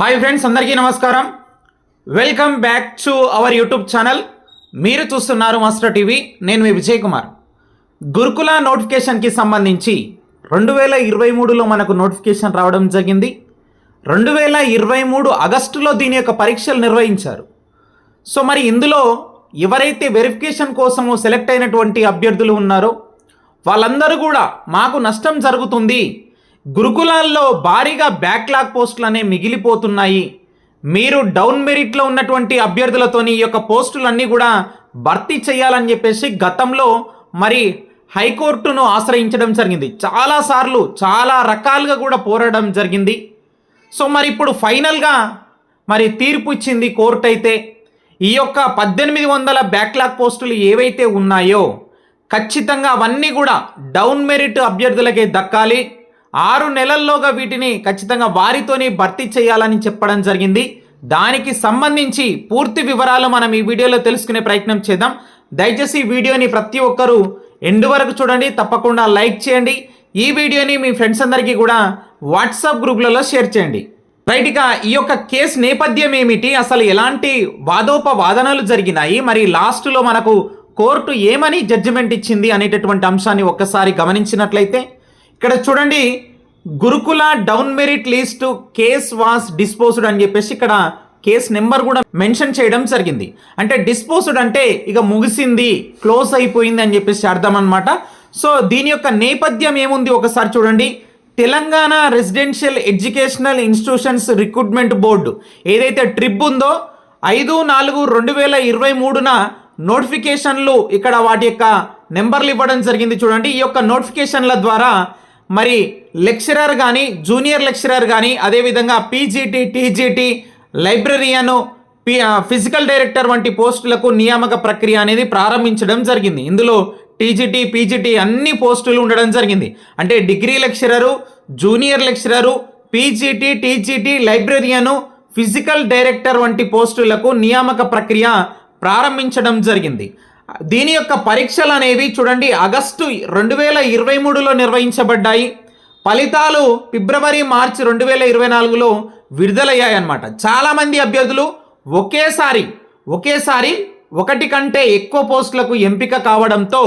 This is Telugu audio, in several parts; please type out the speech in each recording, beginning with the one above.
హాయ్ ఫ్రెండ్స్ అందరికీ నమస్కారం. Welcome back to our YouTube channel. మీరు చూస్తున్నారు మాస్టర్ టీవీ నేను మీ విజయ్ కుమార్. గురుకుల నోటిఫికేషన్కి సంబంధించి రెండు వేల ఇరవై మూడులో మనకు నోటిఫికేషన్ రావడం జరిగింది. రెండు వేల ఇరవై మూడు ఆగస్టులో దీని యొక్క పరీక్షలు నిర్వహించారు. సో మరి ఇందులో ఎవరైతే వెరిఫికేషన్ కోసము సెలెక్ట్ అయినటువంటి అభ్యర్థులు ఉన్నారో వాళ్ళందరూ కూడా మాకు నష్టం జరుగుతుంది గురుకులాల్లో భారీగా బ్యాక్లాగ్ పోస్టులు మిగిలిపోతున్నాయి. మీరు డౌన్ మెరిట్లో ఉన్నటువంటి అభ్యర్థులతోని ఈ యొక్క పోస్టులన్నీ కూడా భర్తీ చేయాలని చెప్పేసి గతంలో మరి హైకోర్టును ఆశ్రయించడం జరిగింది. చాలాసార్లు చాలా రకాలుగా కూడా పోరాడడం జరిగింది. సో మరి ఇప్పుడు ఫైనల్గా మరి తీర్పు ఇచ్చింది కోర్టు అయితే ఈ యొక్క పద్దెనిమిది వందల బ్యాక్లాగ్ పోస్టులు ఏవైతే ఉన్నాయో ఖచ్చితంగా అవన్నీ కూడా డౌన్ మెరిట్ అభ్యర్థులకే దక్కాలి. ఆరు నెలల్లోగా వీటిని ఖచ్చితంగా వారితోనే భర్తీ చేయాలని చెప్పడం జరిగింది. దానికి సంబంధించి పూర్తి వివరాలు మనం ఈ వీడియోలో తెలుసుకునే ప్రయత్నం చేద్దాం. దయచేసి ఈ వీడియోని ప్రతి ఒక్కరూ ఎండ్ వరకు చూడండి. తప్పకుండా లైక్ చేయండి. ఈ వీడియోని మీ ఫ్రెండ్స్ అందరికీ కూడా వాట్సాప్ గ్రూప్లలో షేర్ చేయండి. రైట్ ఇక ఈ యొక్క కేసు నేపథ్యం ఏమిటి? అసలు ఎలాంటి వాదోపవాదనలు జరిగినాయి? మరి లాస్ట్లో మనకు కోర్టు ఏమని జడ్జిమెంట్ ఇచ్చింది అనేటటువంటి అంశాన్ని ఒక్కసారి గమనించినట్లయితే ఇక్కడ చూడండి Gurukula down merit list case was disposed అని చెప్పేసి ఇక్కడ కేస్ నెంబర్ కూడా మెన్షన్ చేయడం జరిగింది. అంటే డిస్పోజ్డ్ అంటే ఇక ముగిసింది క్లోజ్ అయిపోయింది అని చెప్పేసి అర్థం అనమాట సో దీని యొక్క నేపథ్యం ఏముంది ఒకసారి చూడండి. Telangana residential educational institutions recruitment board ఏదైతే ట్రిప్ ఉందో ఐదు నాలుగు రెండు వేల ఇరవై మూడున నోటిఫికేషన్లు ఇక్కడ వాటి యొక్క నెంబర్లు ఇవ్వడం జరిగింది చూడండి. ఈ యొక్క నోటిఫికేషన్ల ద్వారా మరి లెక్చరర్ కానీ జూనియర్ లెక్చరర్ కానీ అదేవిధంగా PGT TGT librarian physical director వంటి పోస్టులకు నియామక ప్రక్రియ అనేది ప్రారంభించడం జరిగింది. ఇందులో టీజీటీ పీజీటీ అన్ని పోస్టులు ఉండడం జరిగింది. అంటే degree lecturer junior lecturer PGT TGT librarian physical director వంటి పోస్టులకు నియామక ప్రక్రియ ప్రారంభించడం జరిగింది. దీని యొక్క పరీక్షలు అనేవి చూడండి ఆగస్టు రెండు వేల ఇరవై మూడులో నిర్వహించబడ్డాయి. ఫలితాలు ఫిబ్రవరి మార్చి రెండు వేల ఇరవై నాలుగులో విడుదలయ్యాయన్నమాట. చాలామంది అభ్యర్థులు ఒకేసారి ఒకేసారి ఒకటి కంటే ఎక్కువ పోస్టులకు ఎంపిక కావడంతో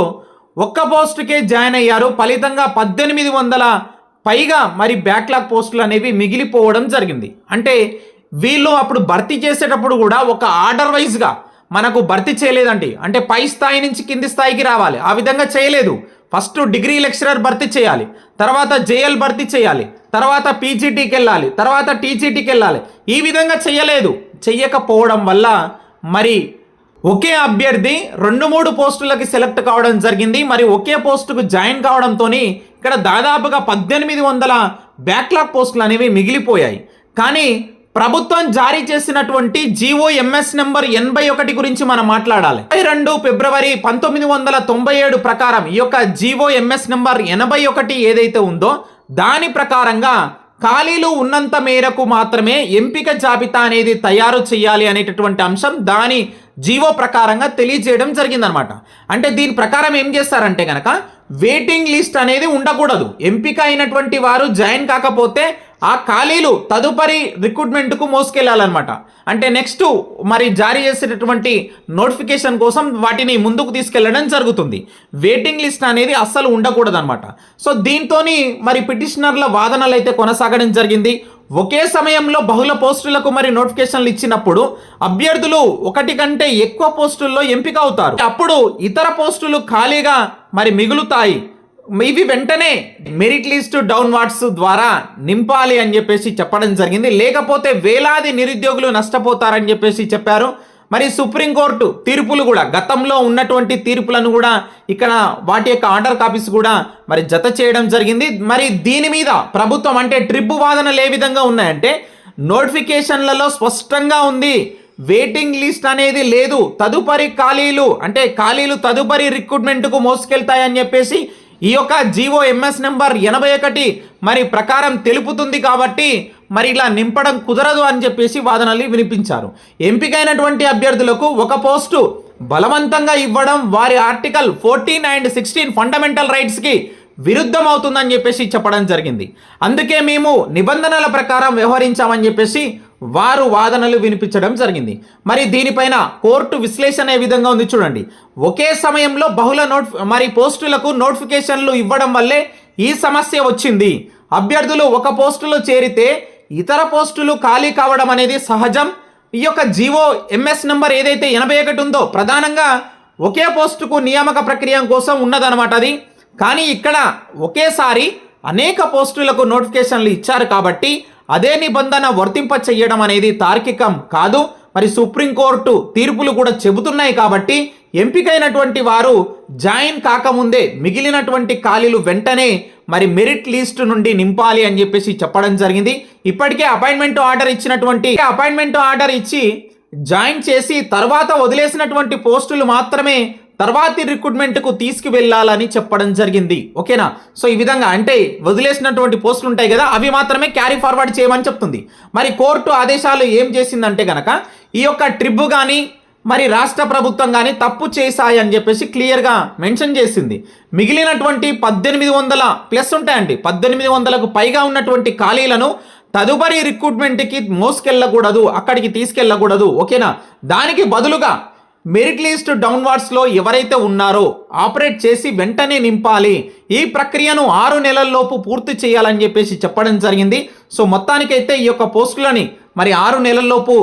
ఒక్క పోస్టుకే జాయిన్ అయ్యారు. ఫలితంగా పద్దెనిమిది వందల పైగా మరి బ్యాక్లాగ్ పోస్టులు అనేవి మిగిలిపోవడం జరిగింది. అంటే వీళ్ళు అప్పుడు భర్తీ చేసేటప్పుడు కూడా ఒక ఆర్డర్ వైజ్గా మనకు భర్తీ చేయలేదండి. అంటే పై స్థాయి నుంచి కింది స్థాయికి రావాలి. ఆ విధంగా చేయలేదు. ఫస్ట్ డిగ్రీ లెక్చరర్ భర్తీ చేయాలి. తర్వాత జేఎల్ భర్తీ చేయాలి. తర్వాత పీజీటీకి వెళ్ళాలి. తర్వాత టీజీటీకి వెళ్ళాలి. ఈ విధంగా చేయలేదు. చెయ్యకపోవడం వల్ల మరి ఒకే అభ్యర్థి రెండు మూడు పోస్టులకి సెలెక్ట్ కావడం జరిగింది. మరి ఒకే పోస్టుకు జాయిన్ కావడంతో ఇక్కడ దాదాపుగా పద్దెనిమిది వందల బ్యాక్లాగ్ పోస్టులు అనేవి మిగిలిపోయాయి. కానీ ప్రభుత్వం జారీ చేసినటువంటి జీవో ఎంఎస్ నెంబర్ ఎనభై ఒకటి గురించి మనం మాట్లాడాలి. ఇరవై రెండు ఫిబ్రవరి పంతొమ్మిది వందల తొంభై ఏడు ప్రకారం ఈ యొక్క జీవో ఎంఎస్ నెంబర్ ఎనభై ఒకటి ఏదైతే ఉందో దాని ప్రకారంగా ఖాళీలు ఉన్నంత మేరకు మాత్రమే ఎంపిక జాబితా అనేది తయారు చేయాలి అనేటటువంటి అంశం దాని జీవో ప్రకారంగా తెలియజేయడం జరిగిందనమాట. అంటే దీని ప్రకారం ఏం చేస్తారంటే కనుక వెయిటింగ్ లిస్ట్ అనేది ఉండకూడదు. ఎంపిక అయినటువంటి వారు జాయిన్ కాకపోతే ఆ ఖాళీలు తదుపరి రిక్రూట్మెంట్కు మోసుకెళ్ళాలన్నమాట అంటే నెక్స్ట్ మరి జారీ చేసేటటువంటి నోటిఫికేషన్ కోసం వాటిని ముందుకు తీసుకెళ్ళడం జరుగుతుంది. వెయిటింగ్ లిస్ట్ అనేది అస్సలు ఉండకూడదన్నమాట. సో దీంతో మరి పిటిషనర్ల వాదనలు అయితే కొనసాగడం జరిగింది. ఒకే సమయంలో బహుళ పోస్టులకు మరి నోటిఫికేషన్లు ఇచ్చినప్పుడు అభ్యర్థులు ఒకటి కంటే ఎక్కువ పోస్టుల్లో ఎంపిక అవుతారు. అప్పుడు ఇతర పోస్టులు ఖాళీగా మరి మిగులుతాయి. ఇవి వెంటనే మెరిట్ లిస్ట్ డౌన్ వాట్స్ ద్వారా నింపాలి అని చెప్పేసి చెప్పడం జరిగింది. లేకపోతే వేలాది నిరుద్యోగులు నష్టపోతారని చెప్పేసి చెప్పారు. మరి సుప్రీంకోర్టు తీర్పులు కూడా గతంలో ఉన్నటువంటి తీర్పులను కూడా ఇక్కడ వాటి యొక్క ఆర్డర్ కాపీస్ కూడా మరి జత చేయడం జరిగింది. మరి దీని మీద ప్రభుత్వం అంటే ట్రిప్ వాదనలు ఏ విధంగా ఉన్నాయంటే నోటిఫికేషన్లలో స్పష్టంగా ఉంది వెయిటింగ్ లిస్ట్ అనేది లేదు తదుపరి ఖాళీలు అంటే ఖాళీలు తదుపరి రిక్రూట్మెంట్కు మోసుకెళ్తాయని చెప్పేసి ఈ యొక్క జీవో ఎంఎస్ నెంబర్ ఎనభై ఒకటి. మరి ప్రకారం తెలుపుతుంది కాబట్టి మరి ఇలా నింపడం కుదరదు అని చెప్పేసి వాదనలు వినిపించారు. ఎంపికైనటువంటి అభ్యర్థులకు ఒక పోస్టు బలవంతంగా ఇవ్వడం వారి article fourteen and sixteen fundamental రైట్స్కి విరుద్ధం అవుతుందని చెప్పేసి చెప్పడం జరిగింది. అందుకే మేము నిబంధనల ప్రకారం వ్యవహరించామని చెప్పేసి వారు వాదనలు వినిపించడం జరిగింది. మరి దీనిపైన కోర్టు విశ్లేషణ ఏ విధంగా ఉంది చూడండి. ఒకే సమయంలో బహుళ నోట్ మరి పోస్టులకు నోటిఫికేషన్లు ఇవ్వడం వల్లే ఈ సమస్య వచ్చింది. అభ్యర్థులు ఒక పోస్టులో చేరితే ఇతర పోస్టులు ఖాళీ కావడం అనేది సహజం. ఈ యొక్క జీవో ఎంఎస్ నెంబర్ ఏదైతే ఎనభై ఒకటి ఉందో ప్రధానంగా ఒకే పోస్టుకు నియామక ప్రక్రియ కోసం ఉన్నదన్నమాట అది. కానీ ఇక్కడ ఒకేసారి అనేక పోస్టులకు నోటిఫికేషన్లు ఇచ్చారు కాబట్టి అదే నిబంధన వర్తింప చెయ్యడం అనేది తార్కికం కాదు. మరి సుప్రీంకోర్టు తీర్పులు కూడా చెబుతున్నాయి కాబట్టి ఎంపికైనటువంటి వారు జాయిన్ కాకముందే మిగిలినటువంటి ఖాళీలు వెంటనే మరి మెరిట్ లిస్ట్ నుండి నింపాలి అని చెప్పేసి చెప్పడం జరిగింది. ఇప్పటికే అపాయింట్మెంట్ ఆర్డర్ ఇచ్చినటువంటి అపాయింట్మెంట్ ఆర్డర్ ఇచ్చి జాయిన్ చేసి తర్వాత వదిలేసినటువంటి పోస్టులు మాత్రమే తర్వాతి రిక్రూట్మెంట్కు తీసుకువెళ్ళాలని చెప్పడం జరిగింది. ఓకేనా? సో ఈ విధంగా అంటే వదిలేసినటువంటి పోస్టులు ఉంటాయి కదా అవి మాత్రమే క్యారీ ఫార్వర్డ్ చేయమని చెప్తుంది. మరి కోర్టు ఆదేశాలు ఏం చేసిందంటే కనుక ఈ యొక్క ట్రిప్ కానీ మరి రాష్ట్ర ప్రభుత్వం కానీ తప్పు చేశాయి అని చెప్పేసి క్లియర్గా మెన్షన్ చేసింది. మిగిలినటువంటి పద్దెనిమిది వందల ప్లస్ ఉంటాయండి. పద్దెనిమిది వందలకు పైగా ఉన్నటువంటి ఖాళీలను తదుపరి రిక్రూట్మెంట్కి మోసుకెళ్ళకూడదు అక్కడికి తీసుకెళ్ళకూడదు. ఓకేనా? దానికి బదులుగా మెరిట్ లిస్ట్ డౌన్వార్డ్స్లో ఎవరైతే ఉన్నారో ఆపరేట్ చేసి వెంటనే నింపాలి. ఈ ప్రక్రియను ఆరు నెలల్లోపు పూర్తి చేయాలని చెప్పేసి చెప్పడం జరిగింది. సో మొత్తానికైతే ఈ యొక్క పోస్టులని మరి ఆరు నెలల్లోపు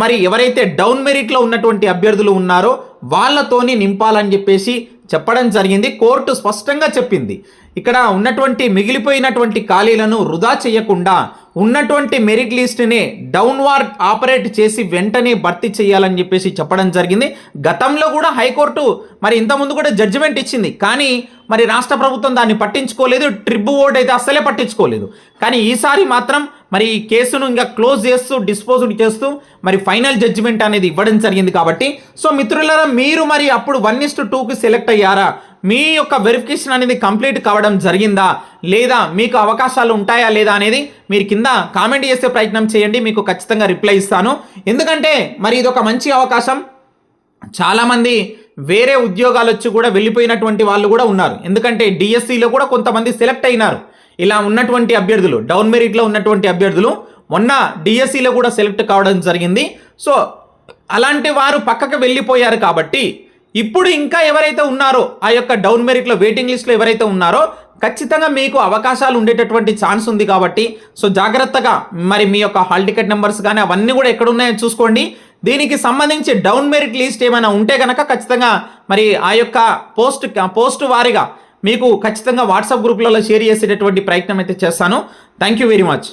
మరి ఎవరైతే డౌన్ మెరిట్లో ఉన్నటువంటి అభ్యర్థులు ఉన్నారో వాళ్ళతోని నింపాలని చెప్పేసి చెప్పడం జరిగింది. కోర్టు స్పష్టంగా చెప్పింది. ఇక్కడ ఉన్నటువంటి మిగిలిపోయినటువంటి ఖాళీలను వృధా చేయకుండా ఉన్నటువంటి మెరిట్ లిస్ట్ని డౌన్వార్డ్ ఆపరేట్ చేసి వెంటనే భర్తీ చేయాలని చెప్పేసి చెప్పడం జరిగింది. గతంలో కూడా హైకోర్టు మరి ఇంతకుముందు కూడా జడ్జిమెంట్ ఇచ్చింది. కానీ మరి రాష్ట్ర ప్రభుత్వం దాన్ని పట్టించుకోలేదు. ట్రిప్ బోర్డు అయితే అస్సలే పట్టించుకోలేదు. కానీ ఈసారి మాత్రం మరి ఈ కేసును ఇంకా క్లోజ్ చేస్తూ డిస్పోజ్డ్ చేస్తూ మరి ఫైనల్ జడ్జిమెంట్ అనేది ఇవ్వడం జరిగింది కాబట్టి సో మిత్రులారా మీరు మరి అప్పుడు వన్ ఇస్ టూకి సెలెక్ట్ అయ్యారా? మీ యొక్క వెరిఫికేషన్ అనేది కంప్లీట్ కావడం జరిగిందా? లేదా మీకు అవకాశాలు ఉంటాయా లేదా అనేది మీరు కింద కామెంట్ చేసే ప్రయత్నం చేయండి మీకు ఖచ్చితంగా రిప్లై ఇస్తాను. ఎందుకంటే మరి ఇది ఒక మంచి అవకాశం. చాలామంది వేరే ఉద్యోగాలు వచ్చి కూడా వెళ్ళిపోయినటువంటి వాళ్ళు కూడా ఉన్నారు. ఎందుకంటే డిఎస్సిలో కూడా కొంతమంది సెలెక్ట్ అయినారు. ఇలా ఉన్నటువంటి అభ్యర్థులు డౌన్ మెరిట్లో ఉన్నటువంటి అభ్యర్థులు మొన్న డిఎస్సిలో కూడా సెలెక్ట్ కావడం జరిగింది. సో అలాంటి వారు పక్కకు వెళ్ళిపోయారు కాబట్టి ఇప్పుడు ఇంకా ఎవరైతే ఉన్నారో ఆ యొక్క డౌన్ మెరిట్లో వెయిటింగ్ లిస్ట్లో ఎవరైతే ఉన్నారో ఖచ్చితంగా మీకు అవకాశాలు ఉండేటటువంటి ఛాన్స్ ఉంది కాబట్టి సో జాగ్రత్తగా మరి మీ యొక్క హాల్ టికెట్ నెంబర్స్ కానీ అవన్నీ కూడా ఎక్కడ ఉన్నాయో చూసుకోండి. దీనికి సంబంధించి డౌన్ మెరిట్ లిస్ట్ ఏమైనా ఉంటే కనుక ఖచ్చితంగా మరి ఆ యొక్క పోస్ట్ పోస్ట్ వారిగా మీకు ఖచ్చితంగా వాట్సాప్ గ్రూప్లలో షేర్ చేసేటటువంటి ప్రయత్నం అయితే చేస్తాను. Thank you very much